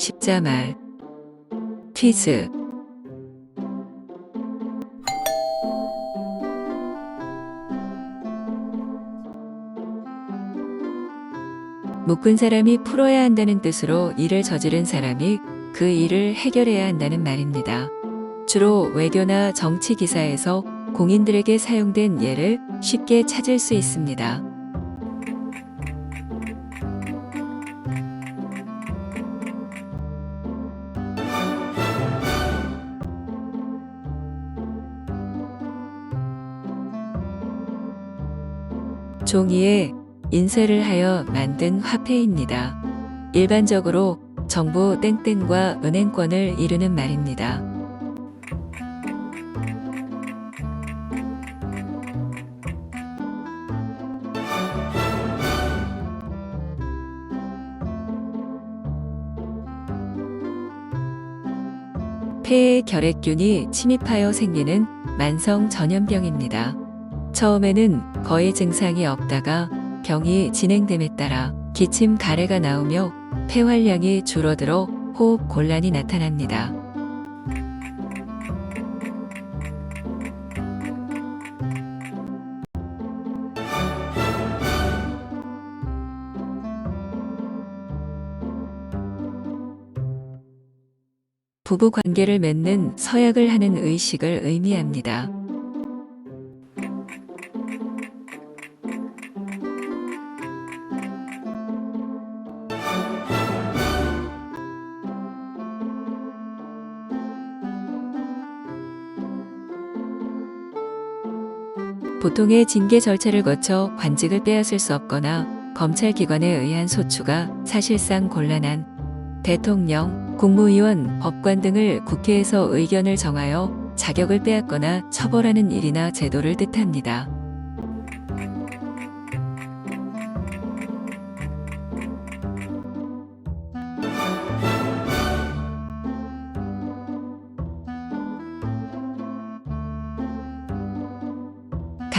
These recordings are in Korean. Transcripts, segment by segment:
십자말 퀴즈 묶은 사람이 풀어야 한다는 뜻으로 일을 저지른 사람이 그 일을 해결해야 한다는 말입니다. 주로 외교나 정치 기사에서 공인들에게 사용된 예를 쉽게 찾을 수 있습니다. 종이에 인쇄를 하여 만든 화폐입니다. 일반적으로 정부 땡땡과 은행권을 이루는 말입니다. 폐에 결핵균이 침입하여 생기는 만성 전염병입니다. 처음에는 거의 증상이 없다가 병이 진행됨에 따라 기침 가래가 나오며 폐활량이 줄어들어 호흡 곤란이 나타납니다. 부부 관계를 맺는 서약을 하는 의식을 의미합니다. 보통의 징계 절차를 거쳐 관직을 빼앗을 수 없거나 검찰 기관에 의한 소추가 사실상 곤란한 대통령, 국무위원, 법관 등을 국회에서 의견을 정하여 자격을 빼앗거나 처벌하는 일이나 제도를 뜻합니다.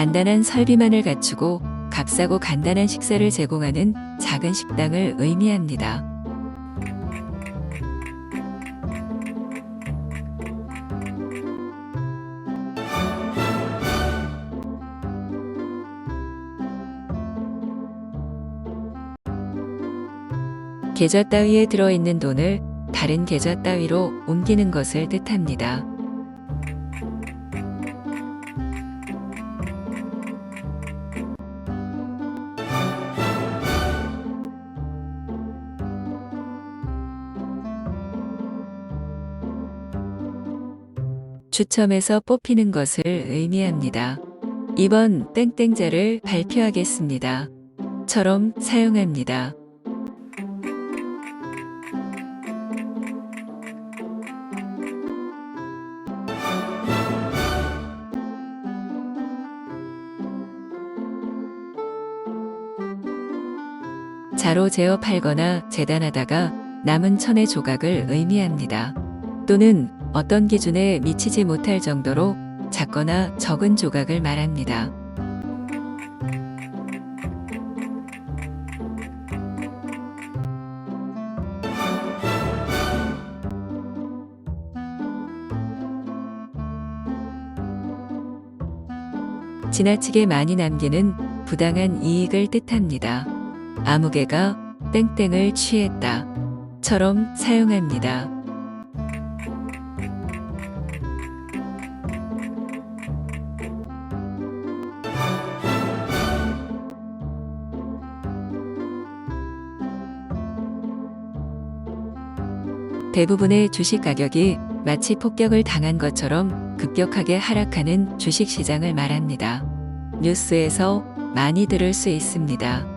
간단한 설비만을 갖추고 값싸고 간단한 식사를 제공하는 작은 식당을 의미합니다. 계좌 따위에 들어있는 돈을 다른 계좌 따위로 옮기는 것을 뜻합니다. 추첨해서 뽑히는 것을 의미합니다. 이번 땡땡자를 발표하겠습니다. 처럼 사용합니다. 자로 재어 팔거나 재단하다가 남은 천의 조각을 의미합니다. 또는 어떤 기준에 미치지 못할 정도로 작거나 적은 조각을 말합니다. 지나치게 많이 남기는 부당한 이익을 뜻합니다. 아무개가 땡땡을 취했다. 처럼 사용합니다. 대부분의 주식 가격이 마치 폭격을 당한 것처럼 급격하게 하락하는 주식 시장을 말합니다. 뉴스에서 많이 들을 수 있습니다.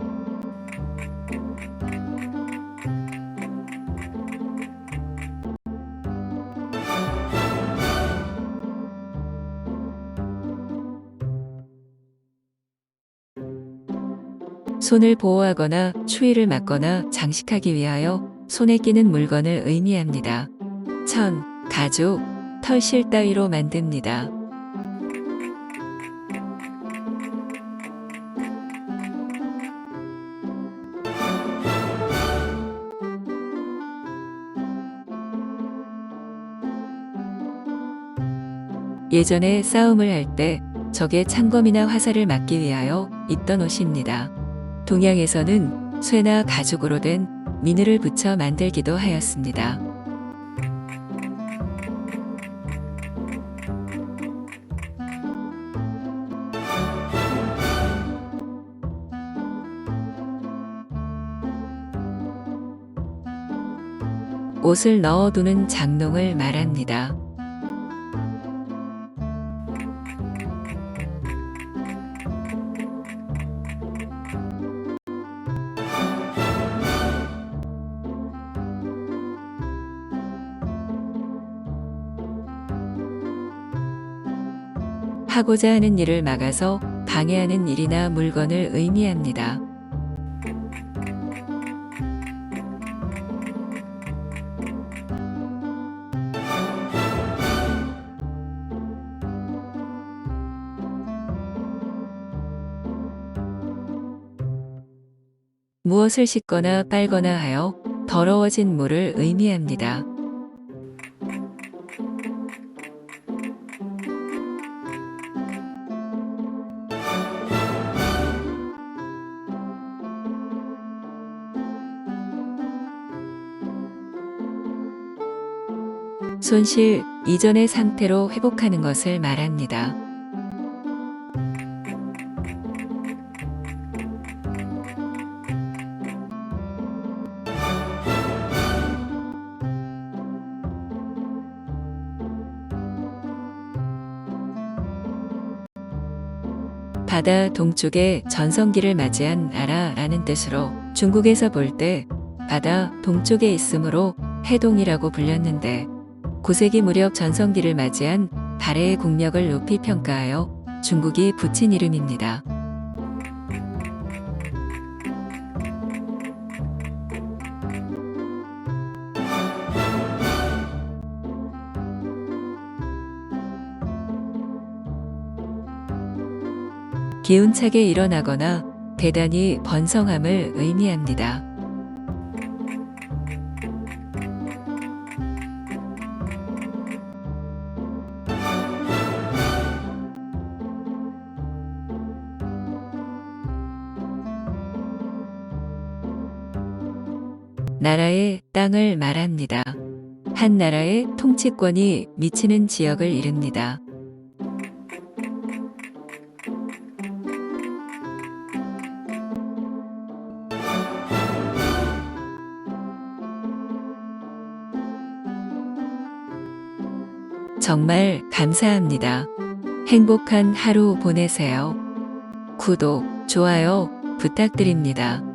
손을 보호하거나 추위를 막거나 장식하기 위하여 손에 끼는 물건을 의미합니다. 천, 가죽, 털실 따위로 만듭니다. 예전에 싸움을 할 때 적의 창검이나 화살을 막기 위하여 입던 옷입니다. 동양에서는 쇠나 가죽으로 된 미늘을 붙여 만들기도 하였습니다. 옷을 넣어두는 장롱을 말합니다. 하고자 하는 일을 막아서 방해하는 일이나 물건을 의미합니다. 무엇을 씻거나 빨거나 하여 더러워진 물을 의미합니다. 손실 이전의 상태로 회복하는 것을 말합니다. 바다 동쪽에 전성기를 맞이한 나라라는 뜻으로 중국에서 볼 때 바다 동쪽에 있으므로 해동이라고 불렸는데 9세기 무렵 전성기를 맞이한 발해의 국력을 높이 평가하여 중국이 붙인 이름입니다. 기운차게 일어나거나 대단히 번성함을 의미합니다. 나라의 땅을 말합니다. 한 나라의 통치권이 미치는 지역을 이릅니다. 정말 감사합니다. 행복한 하루 보내세요. 구독, 좋아요 부탁드립니다.